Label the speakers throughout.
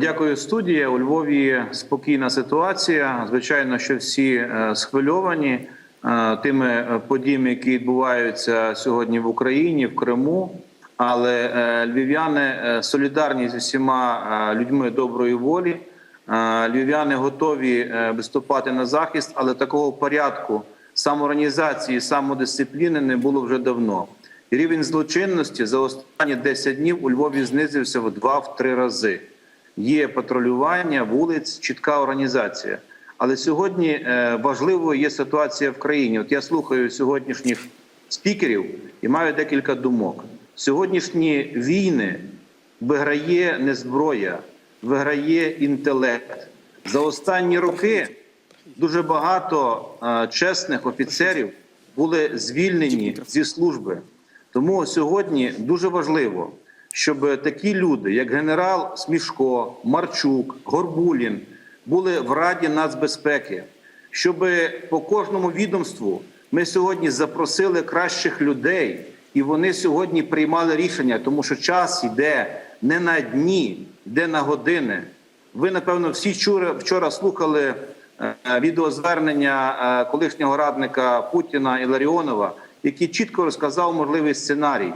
Speaker 1: Дякую, студія. У Львові спокійна ситуація. Звичайно, що всі е, схвильовані е, тими е, подіями, які відбуваються сьогодні в Україні, в Криму. Але львів'яни солідарні з усіма людьми доброї волі. Львів'яни готові виступати на захист, але такого порядку самоорганізації, самодисципліни не було вже давно. Рівень злочинності за останні 10 днів у Львові знизився в 2-3 рази. Є патрулювання вулиць, чітка організація. Але сьогодні е, важливою є ситуація в країні. От я слухаю сьогоднішніх спікерів і маю декілька думок. Сьогоднішні війни виграє не зброя, виграє інтелект. За останні роки дуже багато е, чесних офіцерів були звільнені зі служби. Тому сьогодні дуже важливо, щоб такі люди, як генерал Смішко, Марчук, Горбулін, були в Раді нацбезпеки, щоб по кожному відомству ми сьогодні запросили кращих людей, і вони сьогодні приймали рішення, тому що час йде не на дні, йде на години. Ви, напевно, всі вчора, вчора слухали е, відеозвернення е, колишнього радника Путіна Іларіонова, який чітко розказав можливий сценарій.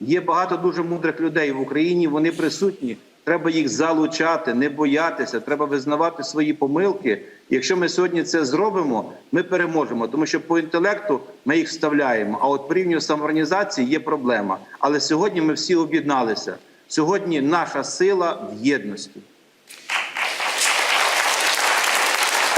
Speaker 1: Є багато дуже мудрих людей в Україні. Вони присутні. Треба їх залучати, не боятися. Треба визнавати свої помилки. Якщо ми сьогодні це зробимо, ми переможемо, тому що по інтелекту ми їх вставляємо. А от по рівню самоорганізації є проблема. Але сьогодні ми всі об'єдналися. Сьогодні наша сила в єдності.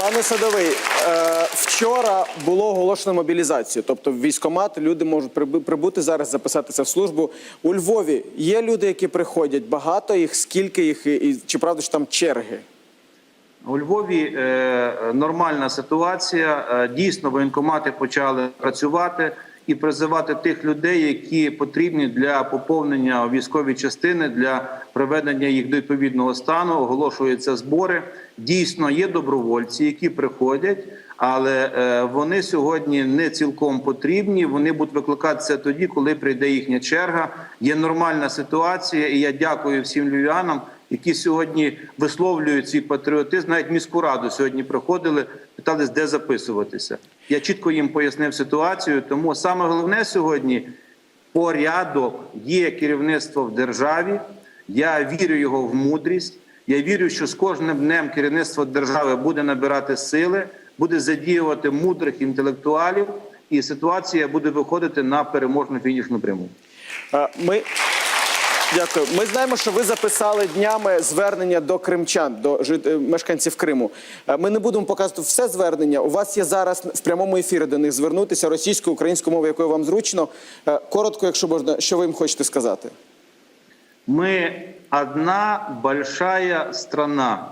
Speaker 2: Пане Садовий, е, вчора було оголошено мобілізацію. Тобто в військомат люди можуть прибути зараз, записатися в службу. У Львові є люди, які приходять. Багато їх, скільки їх, і, чи правда що там черги?
Speaker 1: У Львові е, нормальна ситуація. Е, дійсно, воєнкомати почали працювати і призивати тих людей, які потрібні для поповнення військової частини для приведення їх до відповідного стану. Оголошуються збори. Дійсно, є добровольці, які приходять, але е, вони сьогодні не цілком потрібні. Вони будуть викликатися тоді, коли прийде їхня черга. Є нормальна ситуація, і я дякую всім львів'янам які сьогодні висловлюють свій патріотизм. Навіть міську раду сьогодні приходили, питались, де записуватися. Я чітко їм пояснив ситуацію. Тому саме головне сьогодні порядок є керівництво в державі. Я вірю його в мудрість. Я вірю, що з кожним днем керівництво держави буде набирати сили, буде задіювати мудрих інтелектуалів, і ситуація буде виходити на переможну фінішну пряму.
Speaker 2: Ми дякую. Ми знаємо, що ви записали днями звернення до кримчан, до жит- е, мешканців Криму. Е, Ми не будемо показувати все звернення. У вас є зараз в прямому ефірі до них звернутися російською, українською мовою, якою вам зручно. Е, Коротко, якщо можна, що ви їм хочете сказати?
Speaker 1: Мы одна большая страна,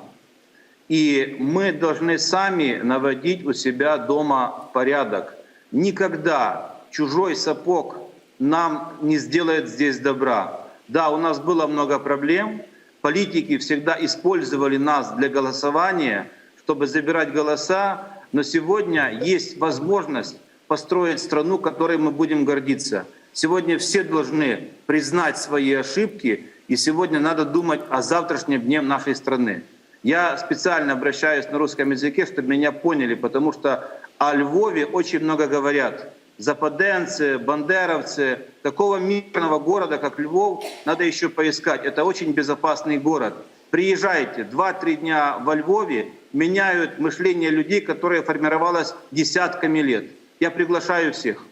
Speaker 1: и мы должны сами наводить у себя дома порядок. Никогда чужой сапог нам не сделает здесь добра. Да, у нас было много проблем. Политики всегда использовали нас для голосования, чтобы забирать голоса, но сегодня есть возможность построить страну, которой мы будем гордиться. Сегодня все должны признать свои ошибки, и сегодня надо думать о завтрашнем дне нашей страны. Я специально обращаюсь на русском языке, чтобы меня поняли, потому что о Львове очень много говорят. Западенцы, бандеровцы, такого мирного города, как Львов, надо еще поискать. Это очень безопасный город. Приезжайте, 2-3 дня во Львове меняют мышление людей, которое формировалось десятками лет. Я приглашаю всех.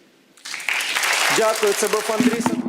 Speaker 2: Дякую. Це був Андрій.